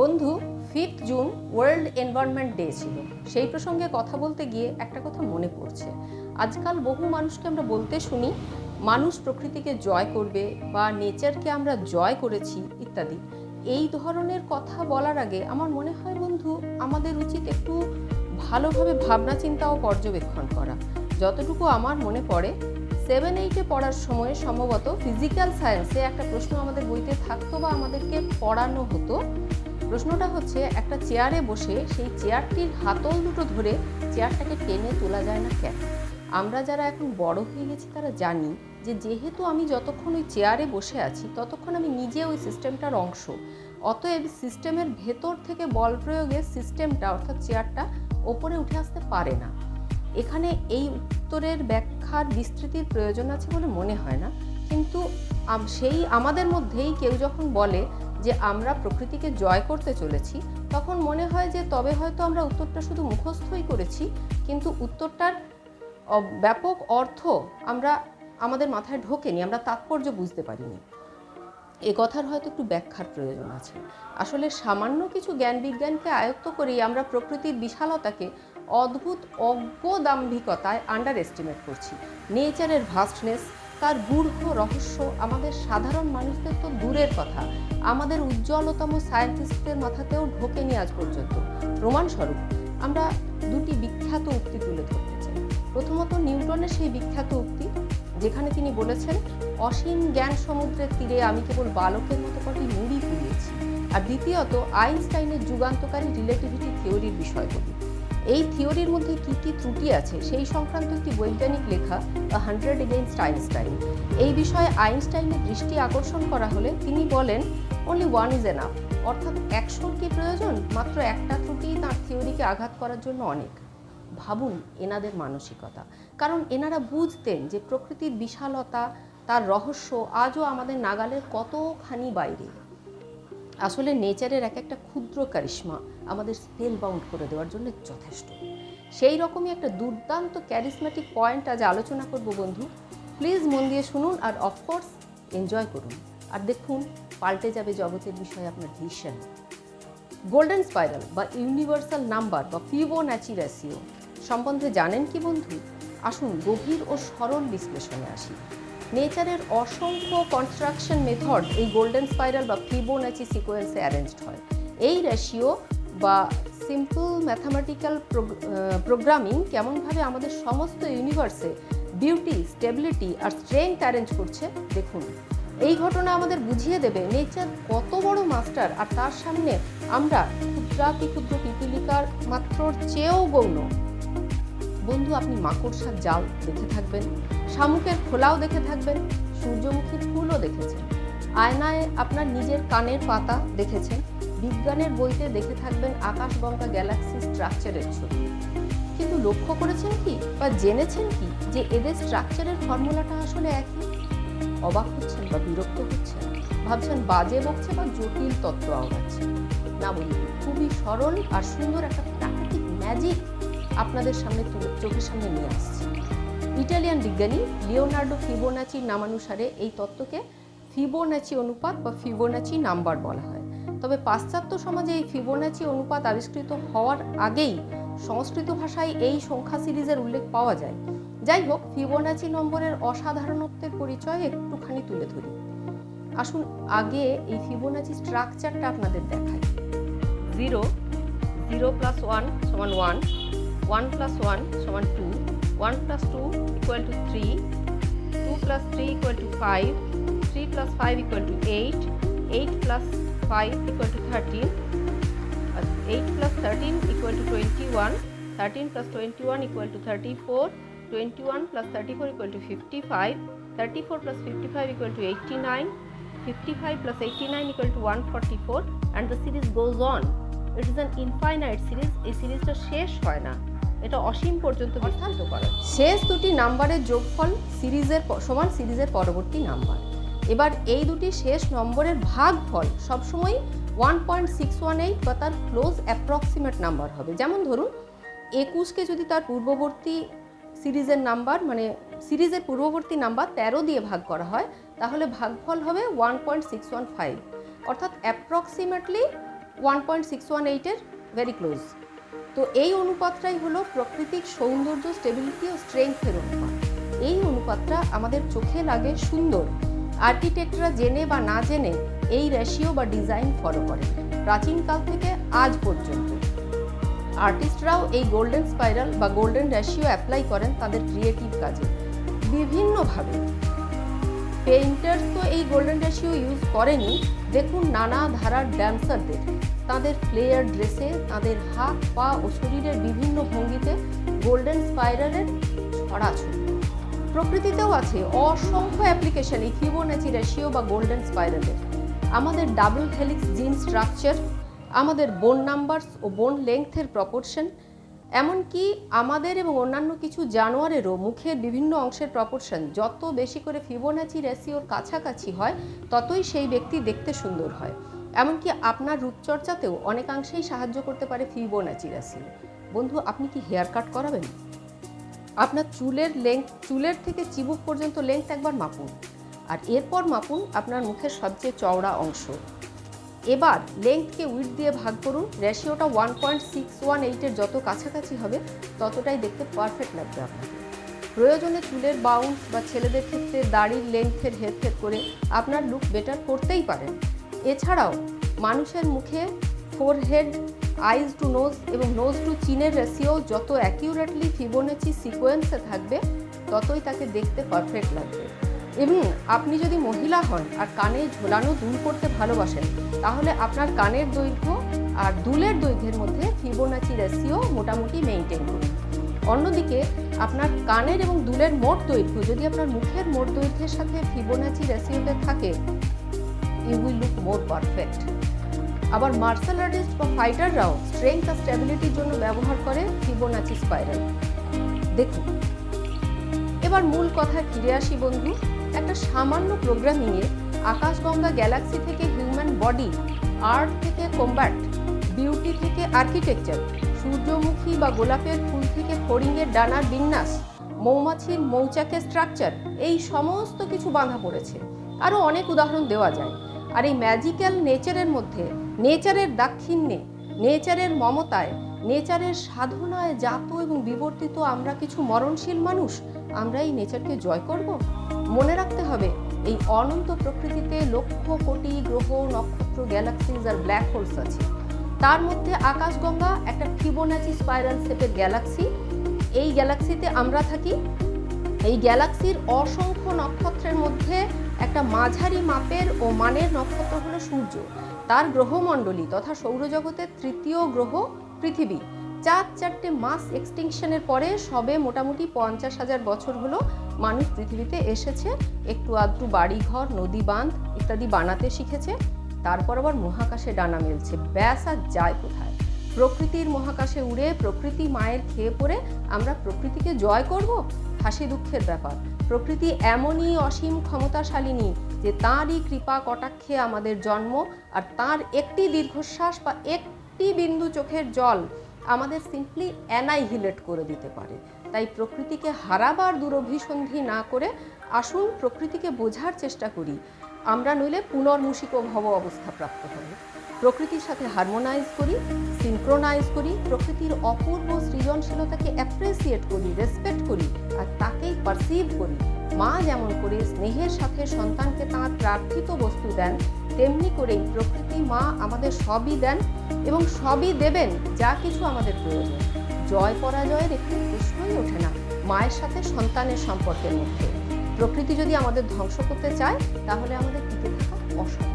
বন্ধু fifth June world environment day ছিল। সেই প্রসঙ্গে কথা বলতে গিয়ে একটা কথা মনে পড়ছে। আজকাল বহু মানুষকে আমরা বলতে শুনি, মানুষ প্রকৃতিকে জয় করবে বা নেচারকে আমরা জয় করেছি ইত্যাদি। এই ধরনের কথা বলার আগে আমার মনে হয় বন্ধু, আমাদের উচিত একটু ভালোভাবে ভাবনা চিন্তা ও পর্যবেক্ষণ করা। যতটুকু আমার মনে পড়ে সেভেন এইটে পড়ার সময় সম্ভবত ফিজিক্যাল সায়েন্সে একটা প্রশ্ন আমাদের বইতে থাকতো বা আমাদেরকে পড়ানো হতো প্রশ্নটা হচ্ছে, একটা চেয়ারে বসে সেই চেয়ারটির হাতল দুটো ধরে চেয়ারটাকে টেনে তোলা যায় না কেন? আমরা যারা এখন বড় হয়ে গেছি তারা জানি যে যেহেতু আমি যতক্ষণ ওই চেয়ারে বসে আছি, ততক্ষণ আমি নিজে ওই সিস্টেমটার অংশ। অতএব সিস্টেমের ভেতর থেকে বল প্রয়োগে সিস্টেমটা অর্থাৎ চেয়ারটা ওপরে উঠে আসতে পারে না। এখানে এই উত্তরের ব্যাখ্যার বিস্তৃতির প্রয়োজন আছে বলে মনে হয় না। কিন্তু সেই আমাদের মধ্যেই কেউ যখন বলে যে আমরা প্রকৃতিকে জয় করতে চলেছি, তখন মনে হয় যে তবে হয়তো আমরা উত্তরটা শুধু মুখস্থই করেছি, কিন্তু উত্তরটার ব্যাপক অর্থ আমরা আমাদের মাথায় ঢোকেনি, আমরা তাৎপর্য বুঝতে পারিনি। এ কথার হয়তো একটু ব্যাখ্যার প্রয়োজন আছে। আসলে সামান্য কিছু জ্ঞান বিজ্ঞানকে আয়ত্ত করেই আমরা প্রকৃতির বিশালতাকে অদ্ভুত অজ্ঞদাম্ভিকতায় আন্ডার এস্টিমেট করছি। নেচারের ভাস্টনেস তার গূঢ় রহস্য আমাদের সাধারণ মানুষদের তো দূরের কথা। আমাদের উজ্জ্বলতম সায়েন্টিস্টদের মাথাতেও ঢোকেনি আজ পর্যন্ত। প্রমাণস্বরূপ আমরা দুটি বিখ্যাত উক্তি তুলে ধরতে চাই। প্রথমত নিউটনের সেই বিখ্যাত উক্তি, যেখানে তিনি বলেছেন, অসীম জ্ঞান সমুদ্রের তীরে আমি কেবল বালকের মতো কটি নুড়ি কুড়িয়েছি আর দ্বিতীয়ত, আইনস্টাইনের যুগান্তকারী রিলেটিভিটি থিওরির বিষয়গুলি এই থিওরির মধ্যে কী কী ত্রুটি আছে? সেই সংক্রান্ত একটি বৈজ্ঞানিক লেখা হান্ড্রেড এগেইনস্ট আইনস্টাইন এই বিষয়ে আইনস্টাইনের দৃষ্টি আকর্ষণ করা হলে তিনি বলেন অনলি ওয়ান ইজ এনাফ অর্থাৎ একশোর কি প্রয়োজন, মাত্র একটা ত্রুটি তাঁর থিওরিকে আঘাত করার জন্য অনেক। ভাবুন এনাদের মানসিকতা। কারণ এনারা বুঝতেন যে প্রকৃতির বিশালতা, তার রহস্য আজও আমাদের নাগালের কতখানি বাইরে। আসলে নেচারের এক একটা ক্ষুদ্র কারিশ্মা আমাদের স্পেল বাউন্ড করে দেওয়ার জন্য যথেষ্ট। সেই রকমই একটা দুর্দান্ত ক্যারিসমেটিক পয়েন্ট আজ আলোচনা করব বন্ধু। প্লিজ মন দিয়ে শুনুন আর অফকোর্স এনজয় করুন। আর দেখুন, পাল্টে যাবে জগতের বিষয়ে আপনার ভিশন গোল্ডেন স্পাইরাল বা ইউনিভার্সাল নাম্বার বা ফিবোনাচি রেসিও সম্বন্ধে জানেন কি বন্ধু? আসুন গভীর ও সরল বিশ্লেষণে আসি। নেচারের অসংখ্য কনস্ট্রাকশন মেথড এই গোল্ডেন স্পাইরাল বা ফিবোনাচি সিকোয়েন্সে অ্যারেঞ্জড হয়। এই রেশিও বা সিম্পল ম্যাথামেটিক্যাল প্রোগ্রামিং কেমনভাবে আমাদের সমস্ত ইউনিভার্সে বিউটি স্টেবিলিটি আর স্ট্রেংথ অ্যারেঞ্জ করছে, দেখুন। এই ঘটনা আমাদের বুঝিয়ে দেবে নেচার কত বড় মাস্টার আর তার সামনে আমরা ক্ষুদ্রাতি ক্ষুদ্র পিপিলিকার মাত্র চেয়েও গৌণ। বন্ধু, আপনি মাকড়সার জাল দেখে থাকবেন, শামুকের খোলাও দেখে থাকবেন সূর্যমুখী ফুলও দেখেছেন, আয়নায় আপনার নিজের কানের পাতা দেখেছেন বিজ্ঞানের বইতে দেখে থাকবেন আকাশগঙ্গা গ্যালাক্সি স্ট্রাকচারের ছবি। কিন্তু লক্ষ্য করেছেন কি বা জেনেছেন কি যে এদের স্ট্রাকচারের ফর্মুলাটা আসলে একই? অবাক হচ্ছেন বা বিরক্ত হচ্ছেন? ভাবছেন বাজে বকছে বা জটিল তত্ত্ব আওড়াচ্ছে। না বন্ধু খুবই সরল আর সুন্দর একটা প্রাকৃতিক ম্যাজিক আপনাদের সামনে চোখের সামনে নিয়ে আসছে। ইটালিয়ান বিজ্ঞানী লিওনার্ডো ফিবোনাচির নামানুসারে এই তত্ত্বকে ফিবোনাচি অনুপাত বা ফিবোনাচি নাম্বার বলা হয়। তবে পাশ্চাত্য সমাজে এই ফিবোনাচি অনুপাত আবিষ্কৃত হওয়ার আগেই সংস্কৃত ভাষায় এই সংখ্যা সিরিজের উল্লেখ পাওয়া যায়। যাই হোক, ফিবোনাচি নম্বরের অসাধারণত্বের পরিচয় একটুখানি তুলে ধরি। আসুন আগে এই ফিবোনাচি স্ট্রাকচারটা আপনাদের দেখাই। জিরো জিরো প্লাস ওয়ান সমান ওয়ান ওয়ান প্লাস ওয়ান সমান two, one plus two equal to three, two plus three equal to five, three plus five equal to eight eight plus five equal to thirteen eight plus thirteen equal to twenty one thirteen plus twenty one equal to thirty four twenty one plus thirty four equal to fifty five thirty four plus fifty five equal to eighty nine fifty five plus eighty nine equal to one forty four and the series goes on it is an infinite series এই সিরিজটা শেষ হয় না। এটা অসীম পর্যন্ত বিস্তারিত করে। শেষ দুটি নাম্বারের যোগফল সিরিজের সমান সিরিজের পরবর্তী নাম্বার এবার এই দুটি শেষ নম্বরের ভাগফল সবসময় one point six one eight বা তার ক্লোজ অ্যাপ্রক্সিমেট নাম্বার হবে। যেমন ধরুন, একুশকে যদি তার পূর্ববর্তী সিরিজের নাম্বার মানে সিরিজের পূর্ববর্তী নাম্বার তেরো দিয়ে ভাগ করা হয়, তাহলে ভাগফল হবে one point six one five অর্থাৎ approximately one point six one এইটের ভেরি ক্লোজ তো এই অনুপাতটাই হলো প্রাকৃতিক সৌন্দর্য স্টেবিলিটি ও স্ট্রেংথের অনুপাত। এই অনুপাতটা আমাদের চোখে লাগে সুন্দর। আর্কিটেক্টরা জেনে বা না জেনে এই রেশিও বা ডিজাইন ফলো করে প্রাচীনকাল থেকে আজ পর্যন্ত। আর্টিস্টরাও এই গোল্ডেন স্পাইরাল বা গোল্ডেন রেশিও অ্যাপ্লাই করেন তাদের ক্রিয়েটিভ কাজে। বিভিন্নভাবে। পেইন্টার্স তো এই গোল্ডেন রেশিও ইউজ করেনি। দেখুন নানা ধারার ড্যান্সারদের। তাদের প্লেয়ার ড্রেসে, তাদের হাত, পা ও শরীরের বিভিন্ন ভঙ্গিতে গোল্ডেন স্পাইরালের ছড়াছড়ি। প্রকৃতিতেও আছে অসংখ্য অ্যাপ্লিকেশন এই ফিবোনাচি রেশিও বা গোল্ডেন স্পাইরালের আমাদের ডাবল হেলিক্স জিন স্ট্রাকচার আমাদের বোন নাম্বারস ও বোন লেংথের প্রপোর্শন এমনকি আমাদের এবং অন্যান্য কিছু জানোয়ারেরও মুখের বিভিন্ন অংশের প্রপোর্শন যত বেশি করে ফিবোনাচি রেশিওর কাছাকাছি হয়, ততই সেই ব্যক্তি দেখতে সুন্দর হয়। এমনকি আপনার রূপচর্চাতেও অনেকাংশেই সাহায্য করতে পারে ফিবোনাচি রেশিও বন্ধু, আপনি কি হেয়ার কাট করাবেন? আপনার চুলের লেংথ চুলের থেকে চিবুক পর্যন্ত লেংথ একবার মাপুন। আর এরপর মাপুন আপনার মুখের সবচেয়ে চওড়া অংশ। এবার লেংথকে উইথ দিয়ে ভাগ করুন। রেশিওটা ওয়ান পয়েন্ট সিক্স ওয়ান এইটের যত কাছাকাছি হবে, ততটাই দেখতে পারফেক্ট লাগবে আপনাকে। প্রয়োজনে চুলের বাউন্স বা ছেলেদের ক্ষেত্রে দাড়ির লেংথের হেরফের করে আপনার লুক বেটার করতেই পারেন। এছাড়াও মানুষের মুখে ফোরহেড আইজ টু নোজ এবং নোজ টু চিনের রেশিও যত অ্যাকিউরেটলি ফিবোনেচি সিকোয়েন্সে থাকবে, ততই তাকে দেখতে পারফেক্ট লাগবে। এবং আপনি যদি মহিলা হন আর কানে ঝোলানো দুল করতে ভালোবাসেন, তাহলে আপনার কানের দৈর্ঘ্য আর দুলের দৈর্ঘ্যের মধ্যে ফিবোনাচি রেশিও মোটামুটি মেনটেন করুন। অন্যদিকে, আপনার কানের এবং দুলের মোট দৈর্ঘ্য, যদি আপনার মুখের মোট দৈর্ঘ্যের সাথে ফিবোনাচি রেশিওতে থাকে you will look more perfect আবার মার্শাল আর্টিস্ট বা ফাইটাররাও স্ট্রেংথ আর স্ট্যাবিলিটির জন্য ব্যবহার করে ফিবোনাচি স্পাইরাল দেখুন, এবার মূল কথা ফিরে আসি বন্ধু, একটা সামান্য প্রোগ্রামিংয়ে আকাশগঙ্গা গ্যালাক্সি থেকে হিউম্যান বডি আর্ট থেকে কম্ব্যাট বিউটি থেকে আর্কিটেকচার সূর্যমুখী বা গোলাপের ফুল থেকে ফড়িংয়ের ডানার বিন্যাস, মৌমাছির মৌচাকের স্ট্রাকচার এই সমস্ত কিছু বাঁধা পড়েছে। আরও অনেক উদাহরণ দেওয়া যায়। আর এই ম্যাজিক্যাল নেচারের মধ্যে নেচারের দাক্ষিণ্যে, নেচারের মমতায়, নেচারের সাধনায় জাত এবং বিবর্তিত আমরা কিছু মরণশীল মানুষ, আমরা এই নেচারকে জয় করব? মনে রাখতে হবে, এই অনন্ত প্রকৃতিতে লক্ষ কোটি গ্রহ, নক্ষত্র গ্যালাক্সিজ আর ব্ল্যাক হোলস আছে। তার মধ্যে আকাশগঙ্গা, একটা ফিবোনাচি স্পাইরাল শেপের গ্যালাক্সি এই গ্যালাক্সিতে আমরা থাকি। এই গ্যালাক্সির অসংখ্য নক্ষত্রের মধ্যে একটা মাঝারি মাপের ও মানের নক্ষত্র হলো সূর্য। তার গ্রহমণ্ডলী তথা সৌরজগতের তৃতীয় গ্রহ পৃথিবী। চার চারটে মাস এক্সটিংশনের পরে সবে মোটামুটি পঞ্চাশ হাজার বছর হলো মানুষ পৃথিবীতে এসেছে, একটু আধটু বাড়িঘর, নদী বাঁধ ইত্যাদি বানাতে শিখেছে, তারপর আবার মহাকাশে ডানা মেলছে। ব্যাস আর যায় কোথায়? প্রকৃতির মহাকাশে উড়ে প্রকৃতি মায়ের খেয়ে পড়ে আমরা প্রকৃতিকে জয় করব? হাসি দুঃখের ব্যাপার। প্রকৃতি এমনই অসীম ক্ষমতাশালিনী যে তাঁরই কৃপা কটাক্ষে আমাদের জন্ম আর তার একটি দীর্ঘশ্বাস বা একটি বিন্দু চোখের জল আমাদের সিম্পলি অ্যানাইহিলেট করে দিতে পারে। তাই প্রকৃতিকে হারাবার দুরভিসন্ধি না করে আসুন প্রকৃতিকে বোঝার চেষ্টা করি। আমরা নইলে পুনর্মূষিক ভব অবস্থা প্রাপ্ত হবে। প্রকৃতির সাথে হারমোনাইজ করি সিনক্রোনাইজ করি, প্রকৃতির অপূর্ব সৃজনশীলতাকে অ্যাপ্রিসিয়েট করি রেসপেক্ট করি আর তাকেই পারসিভ করি। মা যেমন করে স্নেহের সাথে সন্তানকে তাঁর প্রার্থিত বস্তু দেন, তেমনি করেই প্রকৃতি মা আমাদের সবই দেন এবং সবই দেবেন যা কিছু আমাদের প্রয়োজন। জয় পরাজয়ের একটি প্রশ্নই ওঠে না মায়ের সাথে সন্তানের সম্পর্কের মধ্যে। প্রকৃতি যদি আমাদের ধ্বংস করতে চায়, তাহলে আমাদের টিকে থাকা অসম্ভব।